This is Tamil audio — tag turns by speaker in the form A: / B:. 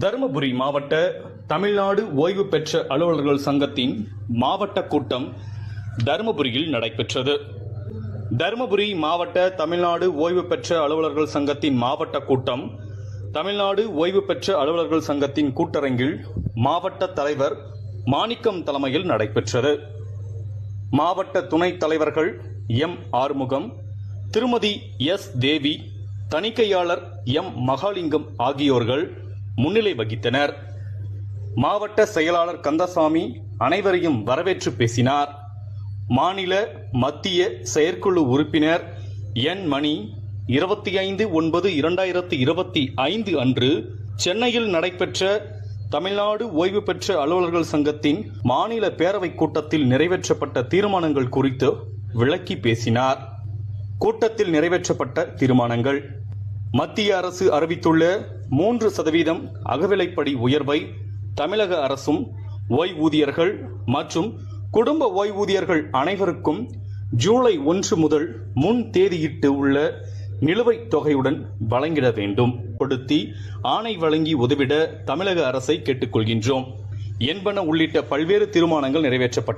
A: தருமபுரி மாவட்ட தமிழ்நாடு ஓய்வு பெற்ற அலுவலர்கள் சங்கத்தின் மாவட்ட கூட்டம் தருமபுரியில் நடைபெற்றது. தருமபுரி மாவட்ட தமிழ்நாடு ஓய்வு பெற்ற அலுவலர்கள் சங்கத்தின் மாவட்ட கூட்டம் தமிழ்நாடு ஓய்வு பெற்ற அலுவலர்கள் சங்கத்தின் கூட்டரங்கில் மாவட்ட தலைவர் மாணிக்கம் தலைமையில் நடைபெற்றது. மாவட்ட துணைத் தலைவர்கள் எம். ஆறுமுகம் திருமதி எஸ். தேவி தணிக்கையாளர் எம். மகாலிங்கம் ஆகியோர்கள் முன்னிலை வகித்தனர். மாவட்ட செயலாளர் கந்தசாமி அனைவரையும் வரவேற்று பேசினார். மாநில மத்திய செயற்குழு உறுப்பினர் என் மணி இருபத்தி ஐந்து ஒன்பது இரண்டாயிரத்தி இருபத்தி ஐந்து அன்று சென்னையில் நடைபெற்ற தமிழ்நாடு ஓய்வு பெற்ற அலுவலர்கள் சங்கத்தின் மாநில பேரவைக் கூட்டத்தில் நிறைவேற்றப்பட்ட தீர்மானங்கள் குறித்து விளக்கி பேசினார். கூட்டத்தில் நிறைவேற்றப்பட்ட தீர்மானங்கள் மத்திய அரசு அறிவித்துள்ள மூன்று சதவீதம் அகவிலைப்படி உயர்வை தமிழக அரசும் ஓய்வூதியர்கள் மற்றும் குடும்ப ஓய்வூதியர்கள் அனைவருக்கும் ஜூலை ஒன்று முதல் முன் தேதியிட்டு உள்ள நிலுவைத் தொகையுடன் வழங்கிட வேண்டும். கொடுத்தி ஆணை வழங்கி உதவிட தமிழக அரசை கேட்டுக்கொள்கின்றோம். என்பன உள்ளிட்ட பல்வேறு தீர்மானங்கள் நிறைவேற்றப்பட்டன